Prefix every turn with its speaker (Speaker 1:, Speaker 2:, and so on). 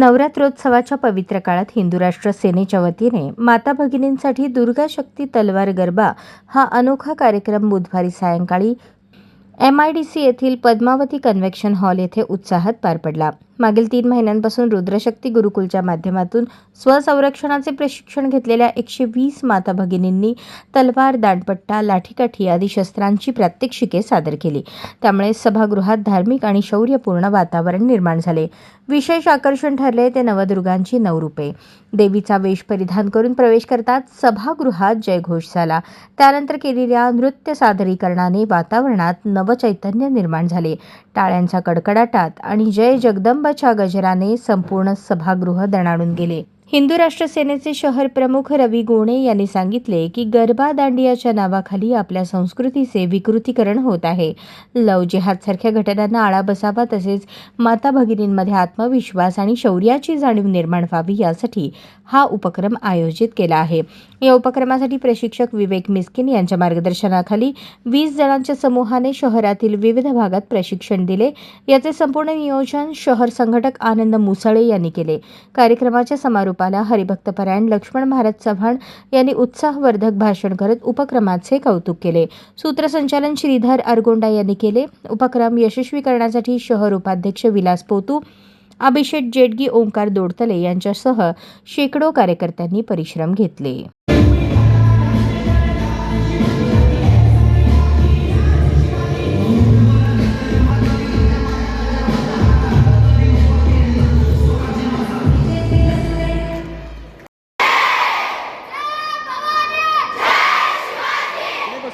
Speaker 1: नवरात्रोत्सवाच्या पवित्र काळात हिंदू राष्ट्र सेनेच्या वतीने माता भगिनींसाठी दुर्गा शक्ती तलवार गरबा हा अनोखा कार्यक्रम बुधवारी सायंकाळी एम आय डी सी येथील पद्मावती कन्व्हेक्शन हॉल येथे उत्साहात पार पडला. मागील तीन महिन्यांपासून रुद्रशक्ती गुरुकुलच्या माध्यमातून स्वसंरक्षणाचे प्रशिक्षण घेतलेल्या एकशे वीस माता भगिनींनी तलवार दांडपट्टा लाठीकाठी आदी शस्त्रांची प्रात्यक्षिके सादर केली. त्यामुळे सभागृहात धार्मिक आणि शौर्यपूर्ण वातावरण निर्माण झाले. विशेष आकर्षण ठरले ते नवदुर्गांची नवरूपे देवीचा वेश परिधान करून प्रवेश करतात सभागृहात जयघोष झाला. त्यानंतर केलेल्या नृत्य सादरीकरणाने वातावरणात नवचैतन्य निर्माण झाले. टाळ्यांच्या कडकडाटात आणि जय जगदंबाच्या गजराने संपूर्ण सभागृह दणाणून गेले. हिंदू राष्ट्र सेनेचे शहर प्रमुख रवी गोणे यांनी सांगितले की गरबा दांडियाच्या नावाखाली आपल्या संस्कृतीचे विकृतीकरण होत आहे. लव जिहादसारख्या घटनांना आळा बसावा तसेच माता भगिनींमध्ये आत्मविश्वास आणि शौर्याची जाणीव निर्माण व्हावी यासाठी हा उपक्रम आयोजित केला आहे. या उपक्रमासाठी प्रशिक्षक विवेक मिस्किन यांच्या मार्गदर्शनाखाली वीस जणांच्या समूहाने शहरातील विविध भागात प्रशिक्षण दिले. याचे संपूर्ण नियोजन शहर संघटक आनंद मुसळे यांनी केले. कार्यक्रमाच्या हरिभक्त हरिभक्तपरायण लक्ष्मण महाराज चव्हाण यांनी उत्साहवर्धक भाषण करत उपक्रमाचे कौतुक केले. सूत्रसंचालन श्रीधर अरगोंडा यांनी केले. उपक्रम यशस्वी करण्यासाठी शहर उपाध्यक्ष विलास पोतू अभिषेक जेडगी ओंकार दोडतले यांच्यासह शेकडो कार्यकर्त्यांनी परिश्रम घेतले.